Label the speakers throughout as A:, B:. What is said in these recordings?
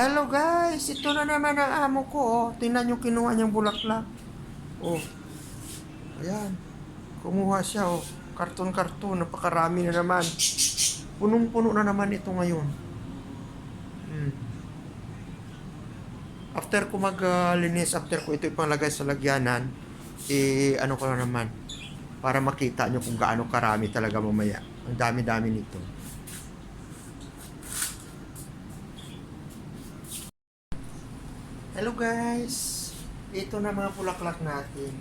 A: Hello guys, ito na naman ang amo ko. Oh. Tingnan yung kinuha niyang bulaklak. Oh. Ayan. Kumuha siya oh. Karton-karton, napakarami na naman. Punong-puno na naman ito ngayon. Hmm. After ko maglinis, after ko ito ipanglagay sa lagyanan, eh ano ko na naman para makita nyo kung gaano karami talaga mamaya. Ang dami-dami nito. Hello guys! Ito na mga bulaklak natin.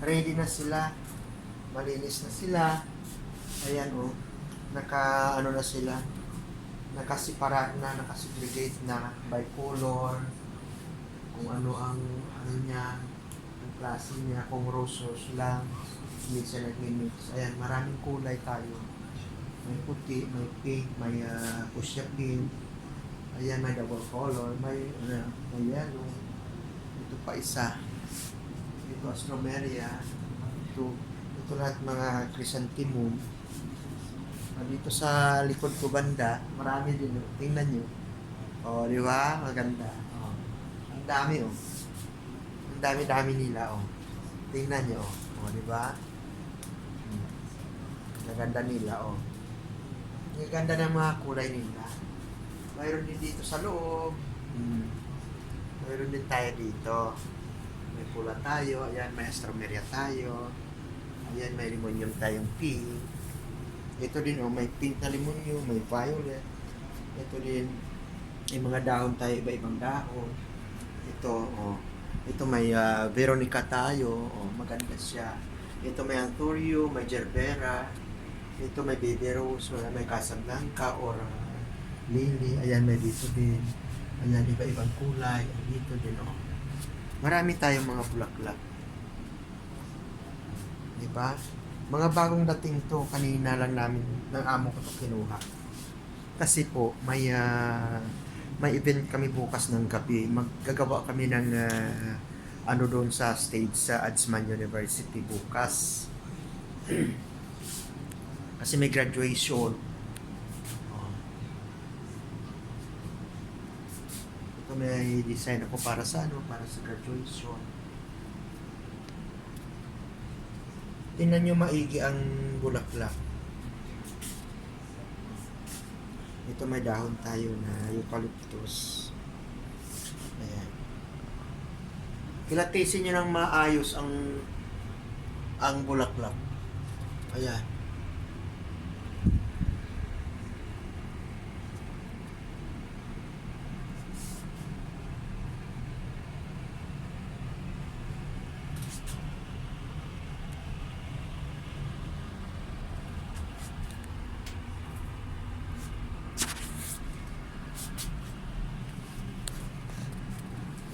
A: Ready na sila. Malinis na sila. Ayan oh. Naka ano na sila. Nakasiparat na, nakasegregate na by color. Kung ano ang ano niya, ang klase niya, kung rose rose lang. Mix and nag-mix. Ayan, maraming kulay tayo. May puti, may pink, may uh, fuchsia pink, Ayan, may double color. May, ano, may yellow. Ito pa isa. Ito, astromeria. Ito, ito lahat mga chrysanthemum. Ah, Dito sa likod ko banda, marami din. oh. Tingnan nyo. O, oh, di ba? Maganda. Oh. Ang dami, oh. Ang dami-dami nila, oh. Tingnan nyo, oh. Oh, di ba? Hmm. Ang ganda nila, oh. Ang ganda ng mga kulay nila. Mayroon din dito sa loob. Hmm. Mayroon din tayo dito. May pula tayo. Ayan, may astromeria tayo. Ayan, may limonium tayong pink. Ito din, oh, may pink na limonium, may violet. Ito din, may mga dahon tayo, iba-ibang dahon. Ito, oh. Ito may ah, Veronica tayo. Oh, maganda siya. Ito may Anthurium, may Gerbera. Ito may Baby Rose, may Casablanca or ah, lily. Ayan, may dito din. Ayan, iba-ibang kulay. Dito din, oh. Marami tayong mga bulaklak. Di ba? Mga bagong dating to, kanina lang namin, ng amo ko to kinuha. Kasi po, may, ah, may event kami bukas ng gabi. Maggagawa kami ng, ah, ano doon sa stage sa Adsman University bukas. Kasi may graduation. Oh. Ito may design ako para sa ano, para sa graduation. Tingnan nyo maigi ang bulaklak. Ito may dahon tayo na eucalyptus. Ayan. Kilatisin nyo ng maayos ang ang bulaklak. Ayan.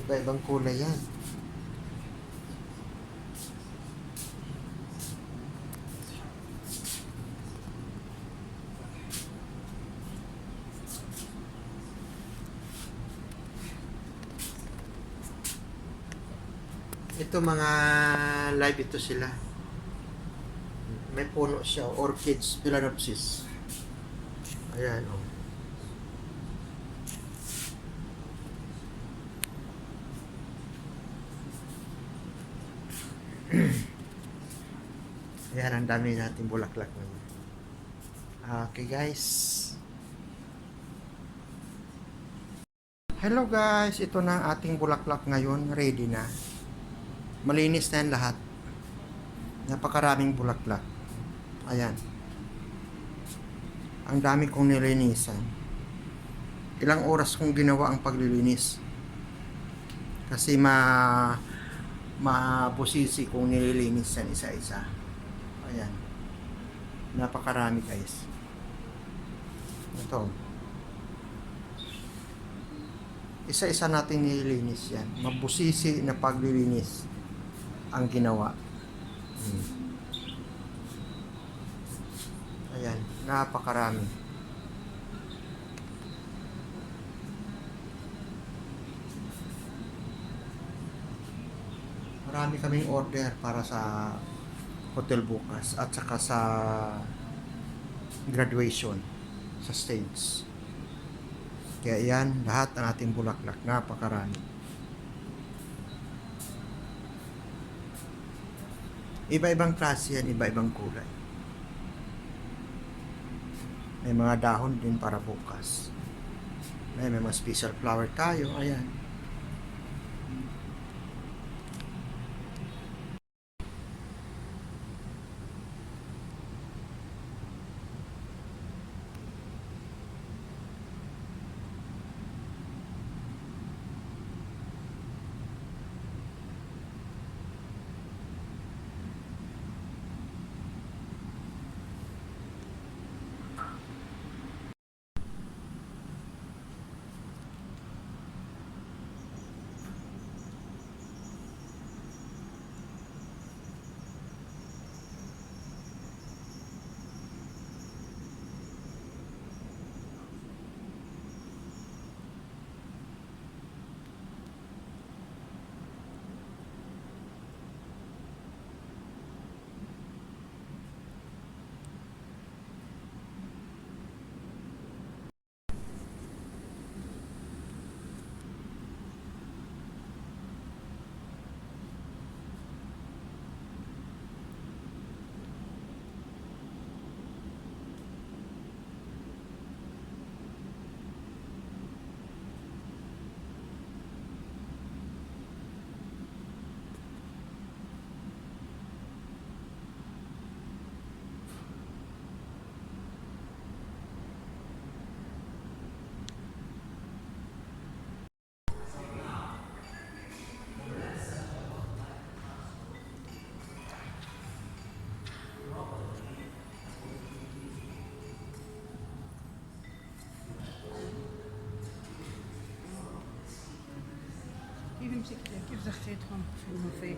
A: Iba-ibang kulay yan. Ito mga live ito sila. May puno siya, orchids, phalaenopsis. Ayan, oh. Ayan, ang dami nating bulaklak ngayon. Okay, guys. Hello guys, ito na ang ating bulaklak ngayon, ready na. Malinis na yan lahat. Napakaraming bulaklak. Ayan. Ang dami kong nilinisan. Ilang oras kong ginawa ang paglilinis. Kasi ma mabusisi kung nililinis yan isa-isa. Ayan. Napakarami guys. Ito. Isa-isa natin nililinis yan. Mabusisi na paglilinis ang ginawa. Hmm. Ayan. Napakarami. Marami kaming order para sa hotel bukas at saka sa graduation sa stage. Kaya yan, lahat ng ating bulaklak, napakarami. Iba-ibang klase yan, iba-ibang kulay. May mga dahon din para bukas. May, may mga special flower tayo, ayan.
B: كيف مسكت كيف زخيتهم في المفيد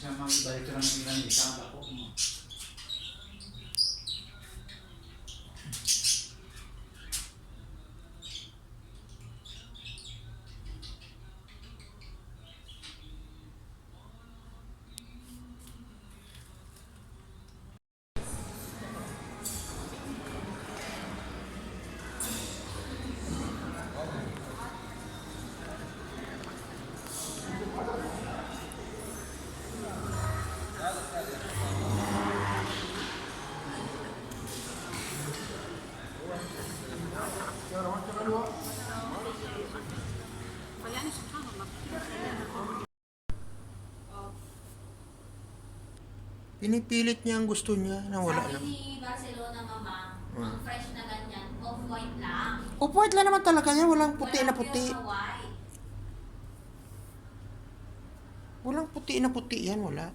C: siya, ka lang ng isang ako
A: Pinipilit niya ang gusto niya na wala
D: Sabi
A: lang.
D: ni Barcelona mama,
A: Hmm.
D: ang fresh na ganyan, off-white lang.
A: Off-white lang naman talaga yan, walang puti na
D: Walang
A: puti.
D: pure white.
A: Walang puti na puti yan, wala.